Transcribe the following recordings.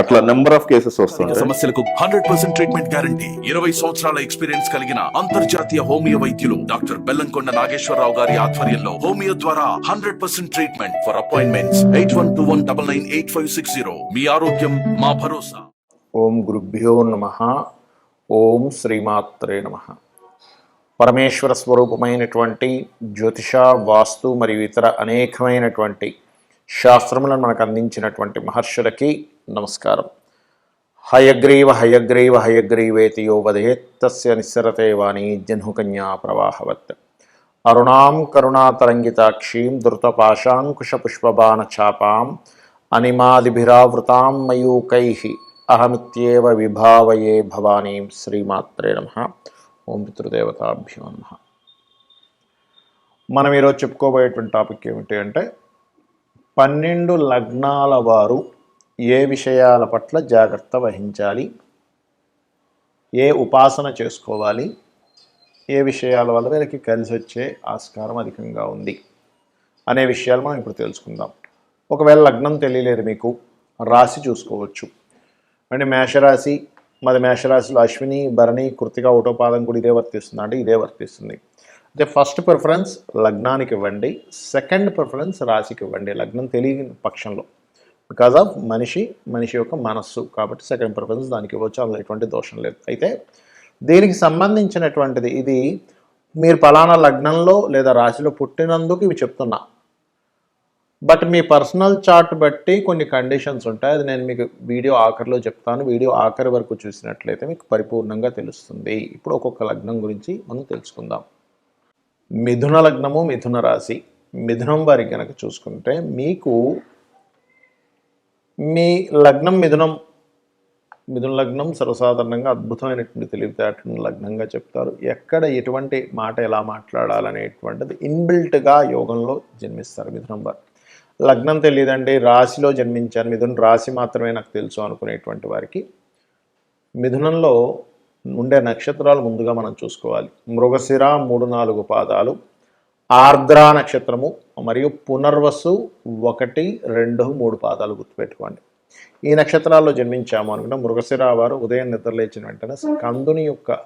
అట్లా number of cases వస్తుంటాయి సమస్యలకు హండ్రెడ్ పర్సెంట్ ట్రీట్మెంట్ గ్యారంటీ ఇరవై సంవత్సరాల ఎక్స్పీరియన్స్ కలిగిన అంతర్జాతీయ హోమియో వైద్యులు డాక్టర్ బెల్లంకొండ నాగేశ్వరరావు గారి ఆధ్వర్యంలో హోమియో ద్వారా hundred percent treatment for appointments eight one two one double nine eight five six zero మీ ఆరోగ్యం మా భరోసా. ఓం గురుభ్యో నమ. ఓం శ్రీమాత్రే నమ. పరమేశ్వర స్వరూపమైనటువంటి జ్యోతిష వాస్తు మరియు ఇతర అనేకమైనటువంటి శాస్త్రములను మనకు అందించినటువంటి మహర్షులకి నమస్కారం. హయగ్రీవ హయగ్రీవ హయగ్రీవేతి యో వదేత్తస్య నిస్సరతే వాణి జహ్నుకన్యా ప్రవాహవత్. అరుణాం కరుణాతరంగితాక్షీం ధృతపాశాంకుశపుష్పబాణచాపాం అనిమాదిభిరావృతాం మయూకై అహమిత్యేవ విభావయే భవానీం శ్రీమాత్రే నమ. ఓం పితృదేవతాభ్యో నమ. మనం ఈరోజు చెప్పుకోబోయేటువంటి టాపిక్ ఏమిటి అంటే పన్నెండు లగ్నాల వారు ఏ విషయాల పట్ల జాగ్రత్త వహించాలి? ఏ ఉపాసన చేసుకోవాలి? ఏ విషయాల వల్ల వీళ్ళకి కలిసి వచ్చే ఆస్కారం అధికంగా ఉంది? అనే విషయాలు మనం ఇప్పుడు తెలుసుకుందాం. ఒకవేళ లగ్నం తెలియలేదు మీకు రాశి చూసుకోవచ్చు. అంటే మేషరాశి మరి మేషరాశిలో అశ్విని భరణి కృతిక ఒకటోపాదం కూడా ఇదే వర్తిస్తుంది? అంటే ఇదే వర్తిస్తుంది. అయితే ఫస్ట్ ప్రిఫరెన్స్ లగ్నానికి ఇవ్వండి సెకండ్ ప్రిఫరెన్స్ రాశికి ఇవ్వండి. లగ్నం తెలియని పక్షంలో. బికాజ్ ఆఫ్ మనిషి మనిషి యొక్క మనస్సు. కాబట్టి సెకండ్ ప్రిఫరెన్స్ దానికి ఇవ్వచ్చు. అందులో ఎటువంటి దోషం లేదు. అయితే దీనికి సంబంధించినటువంటిది ఇది మీరు పలానా లగ్నంలో లేదా రాశిలో పుట్టినందుకు ఇవి చెప్తున్నా. బట్ మీ పర్సనల్ చార్ట్ బట్టి కొన్ని కండిషన్స్ ఉంటాయి. అది నేను మీకు వీడియో ఆఖరిలో చెప్తాను. వీడియో ఆఖరి వరకు చూసినట్లయితే మీకు పరిపూర్ణంగా తెలుస్తుంది. ఇప్పుడు ఒక్కొక్క లగ్నం గురించి మనం తెలుసుకుందాం. మిథున లగ్నము మిథున రాశి మిథునం వారికి కనుక చూసుకుంటే మీకు మీ లగ్నం మిథునం. మిథున లగ్నం సర్వసాధారణంగా అద్భుతమైనటువంటి తెలివితేటలను లగ్నంగా చెప్తారు. ఎక్కడ ఎటువంటి మాట ఎలా మాట్లాడాలనేటువంటిది ఇన్బిల్ట్గా యోగంలో జన్మిస్తారు మిథునం వారు. లగ్నం తెలియదండి రాశిలో జన్మించాను మిథున రాశి మాత్రమే నాకు తెలుసు అనుకునేటువంటి వారికి మిథునంలో ఉండే నక్షత్రాలు ముందుగా మనం చూసుకోవాలి. మృగశిర మూడు నాలుగు పాదాలు ఆర్ద్రా నక్షత్రము మరియు పునర్వసు ఒకటి రెండు మూడు పాదాలు గుర్తుపెట్టుకోండి. ఈ నక్షత్రాల్లో జన్మించాము అనుకుంటే మృగశిర వారు ఉదయం నిద్రలేచిన వెంటనే స్కందుని యొక్క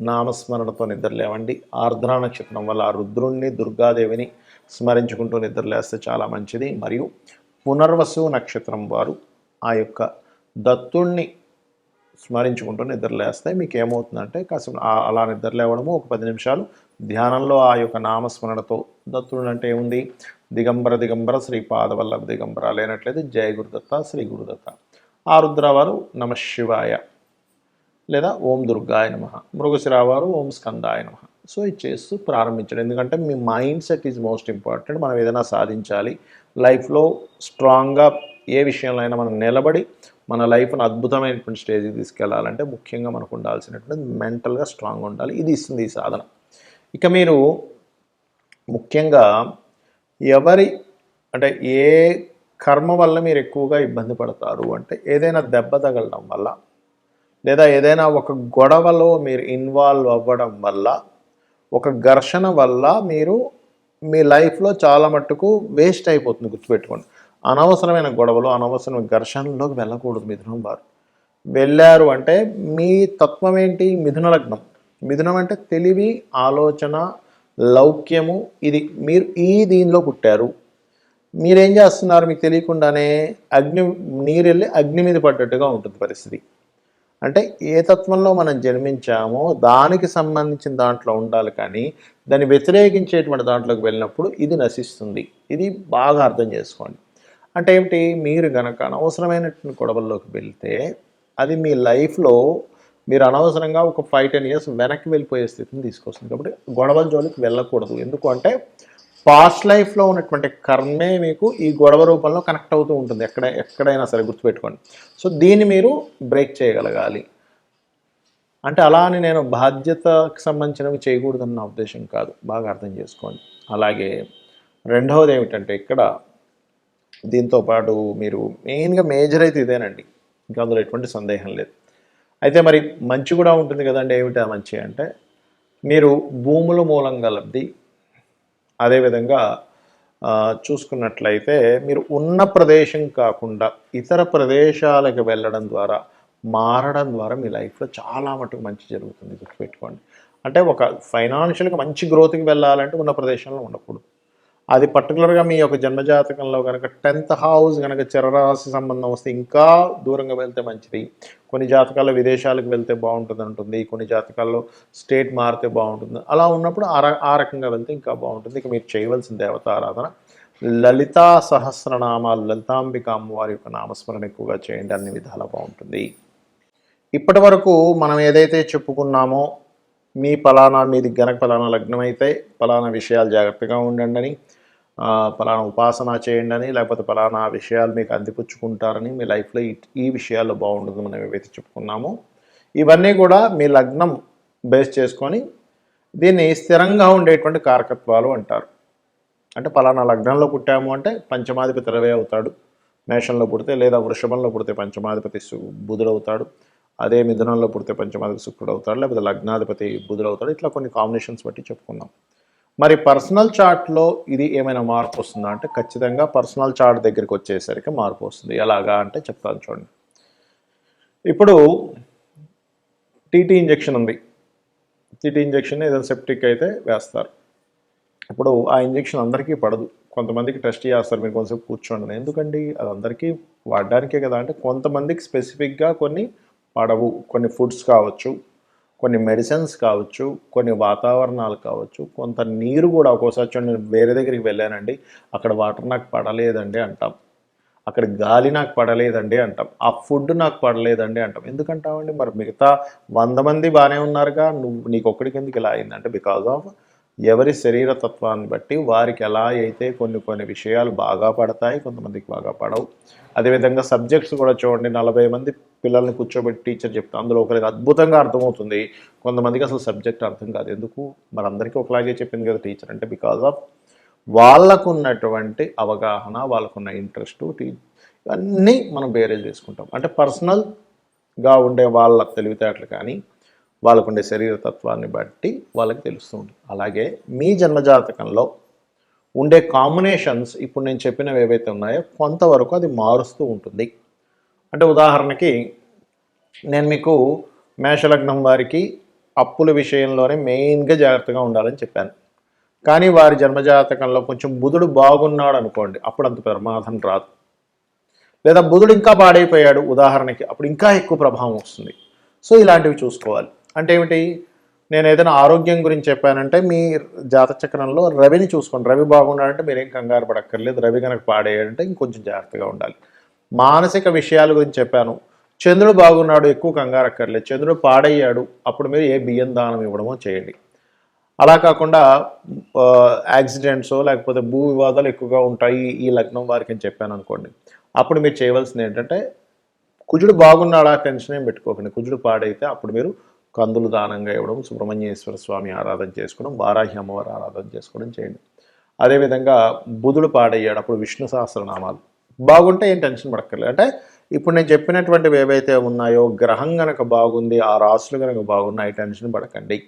నామస్మరణతో నిద్రలేవండి. ఆర్ద్రా నక్షత్రం వల్ల ఆ రుద్రుణ్ణి దుర్గాదేవిని స్మరించుకుంటూ నిద్రలేస్తే చాలా మంచిది. మరియు పునర్వసు నక్షత్రం వారు ఆ యొక్క దత్తుణ్ణి స్మరించుకుంటూ నిద్రలేస్తే మీకు ఏమవుతుందంటే కాసేపు అలా నిద్రలేవడము ఒక పది నిమిషాలు ధ్యానంలో ఆ యొక్క నామస్మరణతో దత్తుడు అంటే ఏముంది? దిగంబర దిగంబర శ్రీపాద వల్లభ దిగంబర లేనట్లయితే జయ గురుదత్త శ్రీ గురుదత్త. ఆ రుద్రవారు నమ శివాయ లేదా ఓం దుర్గాయ నమ మృగశిరావారు ఓం స్కందాయ నమ. సో ఇది చేస్తూ ప్రారంభించడం. ఎందుకంటే మీ mind set is most important. మనం ఏదైనా సాధించాలి. లైఫ్లో స్ట్రాంగ్గా ఏ విషయంలో అయినా మనం నిలబడి మన లైఫ్ను అద్భుతమైనటువంటి స్టేజ్కి తీసుకెళ్ళాలంటే ముఖ్యంగా మనకు ఉండాల్సినటువంటి మెంటల్గా స్ట్రాంగ్ ఉండాలి. ఇది ఇస్తుంది ఈ సాధన. ఇక మీరు ముఖ్యంగా ఎవరి అంటే ఏ కర్మ వల్ల మీరు ఎక్కువగా ఇబ్బంది పడతారు అంటే ఏదైనా దెబ్బ తగలడం వల్ల లేదా ఏదైనా ఒక గొడవలో మీరు ఇన్వాల్వ్ అవ్వడం వల్ల ఒక ఘర్షణ వల్ల మీరు మీ లైఫ్లో చాలా మట్టుకు వేస్ట్ అయిపోతుంది గుర్తుపెట్టుకోండి. అనవసరమైన గొడవలు అనవసరమైన ఘర్షణలోకి వెళ్ళకూడదు మిథునం వారు. వెళ్ళారు అంటే మీ తత్వం ఏంటి? మిథున లగ్నం. మిథునం అంటే తెలివి ఆలోచన లౌక్యము. ఇది మీరు ఈ దీనిలో పుట్టారు. మీరేం చేస్తున్నారు? మీకు తెలియకుండానే అగ్ని నీరు వెళ్ళి అగ్ని మీద పడ్డట్టుగా ఉంటుంది పరిస్థితి. అంటే ఏ తత్వంలో మనం జన్మించామో దానికి సంబంధించిన దాంట్లో ఉండాలి కానీ దాన్ని వ్యతిరేకించేటువంటి దాంట్లోకి వెళ్ళినప్పుడు ఇది నశిస్తుంది. ఇది బాగా అర్థం చేసుకోండి. అంటే ఏమిటి? మీరు గనక అనవసరమైనటువంటి గొడవల్లోకి వెళ్తే అది మీ లైఫ్లో మీరు అనవసరంగా ఒక ఫైవ్ టెన్ ఇయర్స్ వెనక్కి వెళ్ళిపోయే స్థితిని తీసుకొస్తుంది. కాబట్టి గొడవల జోలికి వెళ్ళకూడదు. ఎందుకు అంటే పాస్ట్ లైఫ్లో ఉన్నటువంటి కర్మే మీకు ఈ గొడవ రూపంలో కనెక్ట్ అవుతూ ఉంటుంది. ఎక్కడ ఎక్కడైనా సరే గుర్తుపెట్టుకోండి. సో దీన్ని మీరు బ్రేక్ చేయగలగాలి. అంటే అలా అని నేను బాధ్యతకు సంబంధించినవి చేయకూడదని నా ఉద్దేశం కాదు. బాగా అర్థం చేసుకోండి. అలాగే రెండవది ఏమిటంటే ఇక్కడ దీంతో పాటు మీరు మెయిన్గా మేజర్ అయితే ఇదేనండి. ఇంకా అందులో ఎటువంటి సందేహం లేదు. అయితే మరి మంచి కూడా ఉంటుంది కదండి. ఏమిటి ఆ మంచి అంటే మీరు భూముల మూలంగా లబ్ధి అదేవిధంగా చూసుకున్నట్లయితే మీరు ఉన్న ప్రదేశం కాకుండా ఇతర ప్రదేశాలకు వెళ్ళడం ద్వారా మారడం ద్వారా మీ లైఫ్లో చాలా మటుకు మంచి జరుగుతుంది. గుర్తుపెట్టుకోండి. అంటే ఒక ఫైనాన్షియల్గా మంచి గ్రోత్కి వెళ్ళాలంటే ఉన్న ప్రదేశంలో ఉండకూడదు. అది పర్టికులర్గా మీ యొక్క జన్మజాతకంలో కనుక టెన్త్ హౌస్ కనుక చిరరాశి సంబంధం వస్తే ఇంకా దూరంగా వెళ్తే మంచిది. కొన్ని జాతకాల్లో విదేశాలకు వెళ్తే బాగుంటుంది అంటుంది. కొన్ని జాతకాల్లో స్టేట్ మారితే బాగుంటుంది. అలా ఉన్నప్పుడు ఆ రకంగా వెళ్తే ఇంకా బాగుంటుంది. ఇక మీరు చేయవలసిన దేవతారాధన లలితా సహస్రనామాలు లలితాంబిక అమ్మవారి యొక్క నామస్మరణ ఎక్కువగా చేయండి. అన్ని విధాలా బాగుంటుంది. ఇప్పటి వరకు మనం ఏదైతే చెప్పుకున్నామో మీ ఫలానా మీది గనక ఫలానా లగ్నం అయితే విషయాలు జాగ్రత్తగా ఉండండి అని పలానా ఉపాసన చేయండి అని లేకపోతే పలానా విషయాలు మీకు అందిపుచ్చుకుంటారని మీ లైఫ్లో ఈ ఈ విషయాల్లో బాగుంటుంది మనం ఏవైతే చెప్పుకున్నామో. ఇవన్నీ కూడా మీ లగ్నం బేస్ చేసుకొని దీన్ని స్థిరంగా ఉండేటువంటి కారకత్వాలు అంటారు. అంటే పలానా లగ్నంలో పుట్టాము అంటే పంచమాధిపతి రవి అవుతాడు. మేషంలో పుడితే లేదా వృషభంలో పుడితే పంచమాధిపతి సు- బుధుడు అవుతాడు అదే మిథునంలో పుడితే పంచమాధిపతి శుక్రుడు అవుతాడు లేకపోతే లగ్నాధిపతి బుధుడు అవుతాడు ఇట్లా కొన్ని కాంబినేషన్స్ బట్టి చెప్పుకున్నాం. మరి పర్సనల్ చార్ట్లో ఇది ఏమైనా మార్పు వస్తుందా? అంటే ఖచ్చితంగా పర్సనల్ చార్ట్ దగ్గరికి వచ్చేసరికి మార్పు వస్తుంది. ఎలాగా అంటే చెప్తాను చూడండి. ఇప్పుడు టీటీ ఇంజెక్షన్ ఉంది. టీటీ ఇంజెక్షన్ ఏదైనా సెప్టిక్ అయితే వేస్తారు. ఇప్పుడు ఆ ఇంజెక్షన్ అందరికీ పడదు. కొంతమందికి టెస్ట్ చేస్తారు. మీరు కొంతసేపు కూర్చోండి. ఎందుకండి? అది అందరికీ వాడడానికే కదా. అంటే కొంతమందికి స్పెసిఫిక్గా కొన్ని పడవు. కొన్ని ఫుడ్స్ కావచ్చు. కొన్ని మెడిసిన్స్ కావచ్చు కొన్ని వాతావరణాలు కావచ్చు కొంత నీరు కూడా ఒక్కోసారి చూడండి నేను వేరే దగ్గరికి వెళ్ళానండి అక్కడ వాటర్ నాకు పడలేదండి అంటాం. అక్కడ గాలి నాకు పడలేదండి అంటాం. ఆ ఫుడ్ నాకు పడలేదండి అంటాం. ఎందుకంటామండి? మరి మిగతా వంద మంది బాగానే ఉన్నారుగా నువ్వు నీకు ఒక్కడికి ఎందుకు ఇలా అయిందంటే బికాజ్ ఆఫ్ ఎవరి శరీర తత్వాన్ని బట్టి వారికి ఎలా అయితే కొన్ని కొన్ని విషయాలు బాగా పడతాయి కొంతమందికి బాగా పడవు. అదేవిధంగా సబ్జెక్ట్స్ కూడా చూడండి నలభై మంది పిల్లల్ని కూర్చోబెట్టి టీచర్ చెప్తా అందులో ఒకరికి అద్భుతంగా అర్థమవుతుంది. కొంతమందికి అసలు సబ్జెక్ట్ అర్థం కాదు. ఎందుకు? మనందరికీ ఒకలాగే చెప్పింది కదా టీచర్ అంటే బికాజ్ ఆఫ్ వాళ్ళకున్నటువంటి అవగాహన వాళ్ళకున్న ఇంట్రెస్ట్ ఇవన్నీ మనం బేరేజ్ చేసుకుంటాం. అంటే పర్సనల్గా ఉండే వాళ్ళ తెలివితేటలు కానీ వాళ్ళకుండే శరీర తత్వాన్ని బట్టి వాళ్ళకి తెలుస్తుంది అలాగే మీ జన్మజాతకంలో ఉండే కాంబినేషన్స్ ఇప్పుడు నేను చెప్పినవి ఏవైతే ఉన్నాయో కొంతవరకు అది మారుస్తూ ఉంటుంది. అంటే ఉదాహరణకి నేను మీకు మేషలగ్నం వారికి అప్పుల విషయంలోనే మెయిన్గా జాగ్రత్తగా ఉండాలని చెప్పాను. కానీ వారి జన్మజాతకంలో కొంచెం బుధుడు బాగున్నాడు అనుకోండి అప్పుడు అంత ప్రమాదం రాదు. లేదా బుధుడు ఇంకా పాడైపోయాడు ఉదాహరణకి అప్పుడు ఇంకా ఎక్కువ ప్రభావం వస్తుంది. సో ఇలాంటివి చూసుకోవాలి. అంటే ఏమిటి? నేను ఏదైనా ఆరోగ్యం గురించి చెప్పానంటే మీ జాతచక్రంలో రవిని చూసుకోండి. రవి బాగున్నాడంటే మీరేం కంగారు పడక్కర్లేదు. రవి కనుక పాడేయాలంటే ఇంకొంచెం జాగ్రత్తగా ఉండాలి. మానసిక విషయాల గురించి చెప్పాను. చంద్రుడు బాగున్నాడు ఎక్కువ కంగారు అక్కర్లేదు. చంద్రుడు పాడయ్యాడు అప్పుడు మీరు ఏ బియ్యం దానం ఇవ్వడమో చేయండి. అలా కాకుండా యాక్సిడెంట్స్ లేకపోతే భూ వివాదాలు ఎక్కువగా ఉంటాయి ఈ లగ్నం వారికి అని చెప్పాను అనుకోండి. అప్పుడు మీరు చేయవలసింది ఏంటంటే కుజుడు బాగున్నాడా టెన్షన్ ఏం పెట్టుకోకండి. కుజుడు పాడైతే అప్పుడు మీరు కందులు దానంగా ఇవ్వడం సుబ్రహ్మణ్యేశ్వర స్వామి ఆరాధన చేసుకోవడం వారాహి అమ్మవారి ఆరాధన చేసుకోవడం చేయండి. అదేవిధంగా బుధుడు పాడయ్యాడు అప్పుడు విష్ణు సహస్రనామాలు. బాగుంటే ఏం టెన్షన్ పడక్కర్లేదు. అంటే ఇప్పుడు నేను చెప్పినటువంటివి ఏవైతే ఉన్నాయో గ్రహం గనక బాగుంది ఆ రాసులు గనక బాగున్నాయి టెన్షన్ పడకండి.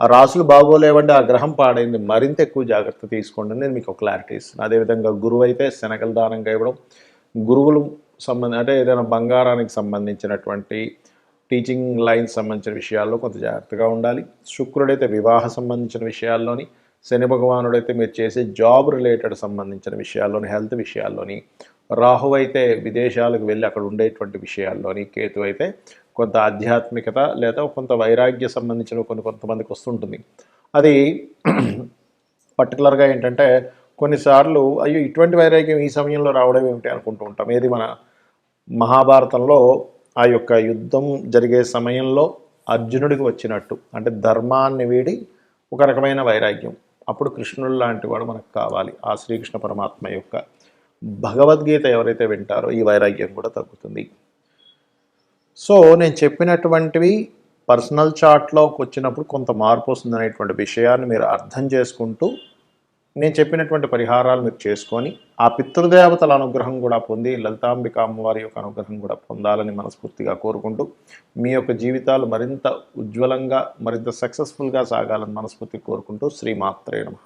ఆ రాసులు బాగోలేవంటే ఆ గ్రహం పాడైంది మరింత ఎక్కువ జాగ్రత్త తీసుకోండి నేను మీకు క్లారిటీ ఇస్తున్నాను. అదేవిధంగా గురువు అయితే శనగల దానంగా ఇవ్వడం గురువులు సంబంధం అంటే ఏదైనా బంగారానికి సంబంధించినటువంటి టీచింగ్ లైన్ సంబంధించిన విషయాల్లో కొంత జాగ్రత్తగా ఉండాలి. శుక్రుడైతే వివాహ సంబంధించిన విషయాల్లోని శని భగవానుడైతే మీరు చేసే జాబ్ రిలేటెడ్ సంబంధించిన విషయాల్లోని హెల్త్ విషయాల్లోని రాహు అయితే విదేశాలకు వెళ్ళి అక్కడ ఉండేటువంటి విషయాల్లోని కేతు అయితే కొంత ఆధ్యాత్మికత లేదా కొంత వైరాగ్య సంబంధించిన కొన్ని కొంతమందికి వస్తుంటుంది. అది పర్టికులర్గా ఏంటంటే కొన్నిసార్లు అయ్యో ఇటువంటి వైరాగ్యం ఈ సమయంలో రావడం ఏమిటి అనుకుంటూ ఉంటాం. ఏది మన మహాభారతంలో ఆ యొక్క యుద్ధం జరిగే సమయంలో అర్జునుడికి వచ్చినట్టు అంటే ధర్మాన్ని వీడి ఒక రకమైన వైరాగ్యం. అప్పుడు కృష్ణుడు లాంటి వాడు మనకు కావాలి. ఆ శ్రీకృష్ణ పరమాత్మ యొక్క భగవద్గీత ఎవరైతే వింటారో ఈ వైరాగ్యం కూడా తగ్గుతుంది. సో నేను చెప్పినటువంటివి పర్సనల్ చార్ట్లోకి వచ్చినప్పుడు కొంత మార్పు వస్తుంది అనేటువంటి విషయాన్ని మీరు అర్థం చేసుకుంటూ నేను చెప్పినటువంటి పరిహారాలు మీరు చేసుకొని ఆ పితృదేవతల అనుగ్రహం కూడా పొంది లలితాంబిక అమ్మవారి యొక్క అనుగ్రహం కూడా పొందాలని మనస్ఫూర్తిగా కోరుకుంటూ మీ యొక్క జీవితాలు మరింత ఉజ్వలంగా మరింత సక్సెస్ఫుల్గా సాగాలని మనస్ఫూర్తి కోరుకుంటూ శ్రీమాత్రే నమ.